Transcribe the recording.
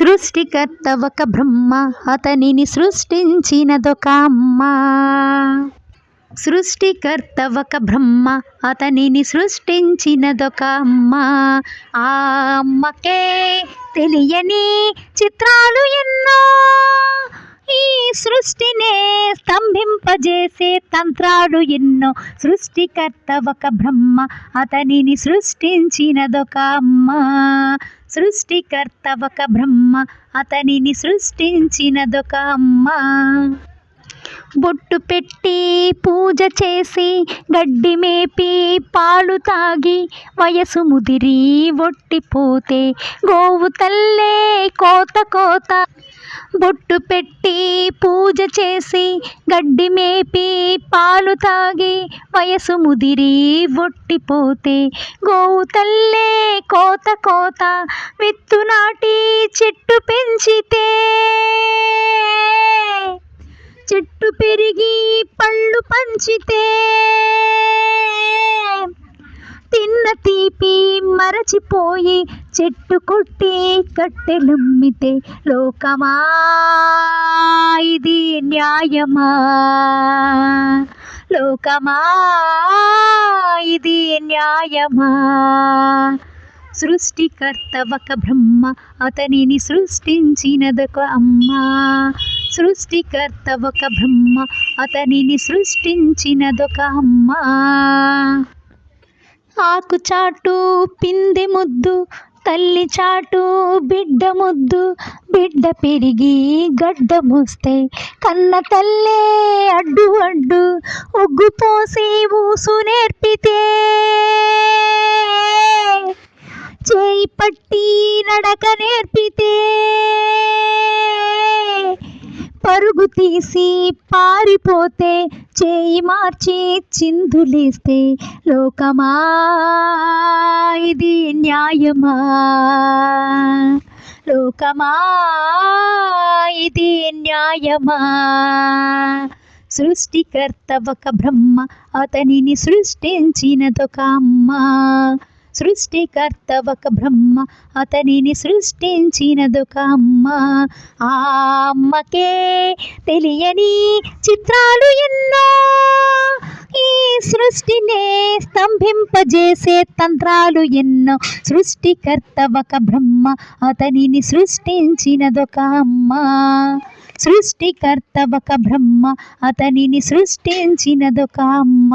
సృష్టికర్త ఒక బ్రహ్మ అతనిని సృష్టించినదొక అమ్మ సృష్టికర్త ఒక బ్రహ్మ అతనిని సృష్టించినదొక అమ్మ ఆ అమ్మకే తెలియని చిత్రాలు ఎన్నో. ఈ సృష్టినే స్తంభింపజేసే తంత్రాలు ఎన్నో. సృష్టికర్త ఒక బ్రహ్మ అతనిని సృష్టించినదొక అమ్మ సృష్టికర్త ఒక బ్రహ్మ అతనిని సృష్టించినదొక అమ్మ. బొట్టు పెట్టి పూజ చేసి గడ్డి మేపి పాలు తాగి వయసు ముదిరి ఒట్టిపోతే గోవు తల్లే కోత కోత. బొట్టు పెట్టి పూజ చేసి గడ్డి మేపి పాలు తాగి వయసు ముదిరి ఒట్టిపోతే గోవు తల్లే కోత కోత. విత్తు నాటి తిరిగి పళ్ళు పంచితే తిన్న తీపి మరచిపోయి చెట్టు కొట్టి కట్టెలమ్మితే లోకమా? ఇది న్యాయమా? లోకమా? ఇది న్యాయమా? సృష్టికర్త ఒక బ్రహ్మ అతనిని సృష్టించినదొక అమ్మ. సృష్టికర్త ఒక బ్రహ్మ అతనిని సృష్టించినదొక అమ్మ. ఆకు చాటు పిందె ముద్దు తల్లి చాటు బిడ్డ ముద్దు. బిడ్డ పెరిగి గడ్డ మూస్తే కన్న తల్లే అడ్డు అడ్డు ఒగ్గు పోసి ఊసు నేర్పితే. చేయి పట్టి నడక నేర్పితే. పరుగు తీసి పారిపోతే చేయి మార్చి చిందులేస్తే లోకమా? ఇది న్యాయమా? లోకమా? ఇది న్యాయమా? సృష్టికర్త ఒక బ్రహ్మ అతనిని సృష్టించినదొక అమ్మ. సృష్టికర్త ఒక బ్రహ్మ అతనిని సృష్టించినదొక అమ్మ. ఆ అమ్మకే తెలియని చిత్రాలు ఎన్నో. ఈ సృష్టినే స్తంభింపజేసే తంత్రాలు ఎన్నో. సృష్టికర్త ఒక బ్రహ్మ అతనిని సృష్టించినదొక అమ్మ. సృష్టికర్త ఒక బ్రహ్మ అతనిని సృష్టించినదొక అమ్మ.